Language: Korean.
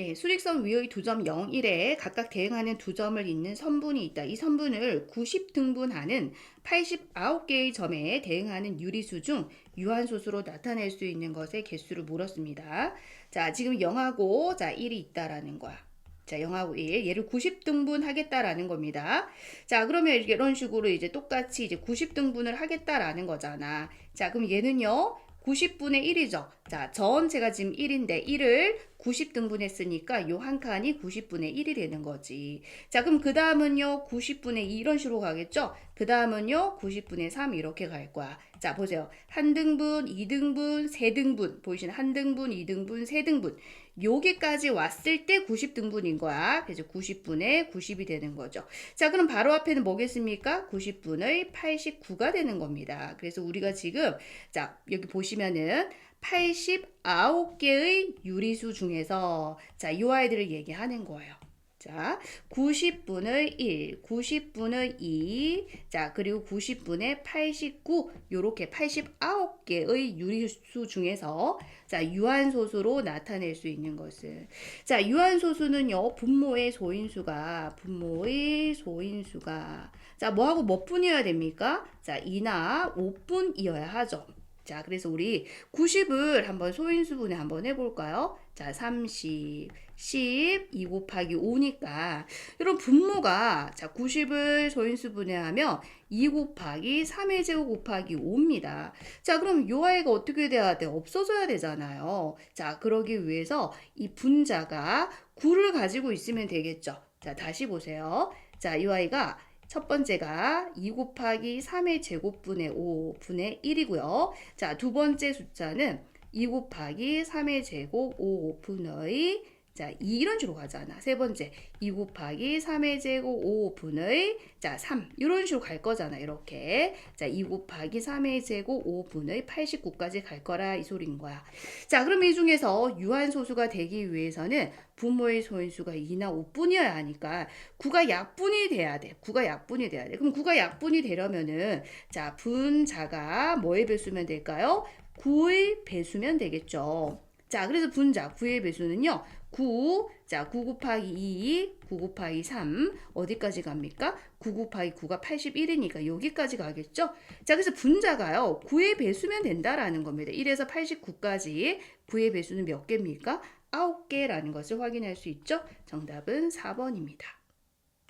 네, 수직선 위의 두 점 0, 1에 각각 대응하는 두 점을 잇는 선분이 있다. 이 선분을 90 등분하는 89개의 점에 대응하는 유리수 중 유한소수로 나타낼 수 있는 것의 개수를 물었습니다. 자, 지금 0하고 자, 1이 있다라는 거야. 자, 0하고 1. 얘를 90등분 하겠다라는 겁니다. 자, 그러면 이런 식으로 이제 똑같이 이제 90등분을 하겠다라는 거잖아. 자, 그럼 얘는요. 90분의 1이죠. 자, 전체가 지금 1인데 1을 90 등분 했으니까 요 한 칸이 90분의 1이 되는 거지. 자, 그럼 그 다음은요. 90분의 2 이런 식으로 가겠죠? 그 다음은요. 90분의 3 이렇게 갈 거야. 자, 보세요. 한 등분, 2등분, 3등분. 보이시는 한 등분, 2등분, 3등분. 여기까지 왔을 때 90등분인 거야. 그래서 90분의 90이 되는 거죠. 자, 그럼 바로 앞에는 뭐겠습니까? 90분의 89가 되는 겁니다. 그래서 우리가 지금 자, 여기 보시면은 89개의 유리수 중에서 자, 이 아이들을 얘기하는 거예요. 자, 90분의 1, 90분의 2, 자, 그리고 90분의 89, 요렇게 89개의 유리수 중에서 자, 유한소수로 나타낼 수 있는 것을. 자, 유한소수는요, 분모의 소인수가, 분모의 소인수가, 자, 뭐하고 몇 분이어야 됩니까? 자, 2나 5분이어야 하죠. 자, 그래서 우리 90을 한번 소인수분해 한번 해볼까요? 자, 30, 10, 2 곱하기 5니까 이런 분모가 자 90을 소인수분해하면 2 곱하기 3의 제곱 곱하기 5입니다. 자, 그럼 요 아이가 어떻게 돼야 돼? 없어져야 되잖아요. 자, 그러기 위해서 이 분자가 9를 가지고 있으면 되겠죠. 자, 다시 보세요. 자, 이 아이가 첫 번째가 2 곱하기 3의 제곱분의 5분의 1이고요. 자, 두 번째 숫자는 2 곱하기 3의 제곱 5분의 자, 2 이런 식으로 가잖아. 세 번째, 2 곱하기 3의 제곱 5분의 자, 3 이런 식으로 갈 거잖아. 이렇게. 자, 2 곱하기 3의 제곱 5분의 89까지 갈 거라 이 소리인 거야. 자, 그럼 이 중에서 유한소수가 되기 위해서는 분모의 소인수가 2나 5분이어야 하니까 9가 약분이 돼야 돼. 9가 약분이 돼야 돼. 그럼 9가 약분이 되려면은 자, 분자가 뭐의 배수면 될까요? 9의 배수면 되겠죠. 자, 그래서 분자 9의 배수는요. 9, 자, 9 곱하기 2, 9 곱하기 3, 어디까지 갑니까? 9 곱하기 9가 81이니까 여기까지 가겠죠? 자, 그래서 분자가요, 9의 배수면 된다라는 겁니다. 1에서 89까지 9의 배수는 몇 개입니까? 9개라는 것을 확인할 수 있죠? 정답은 4번입니다.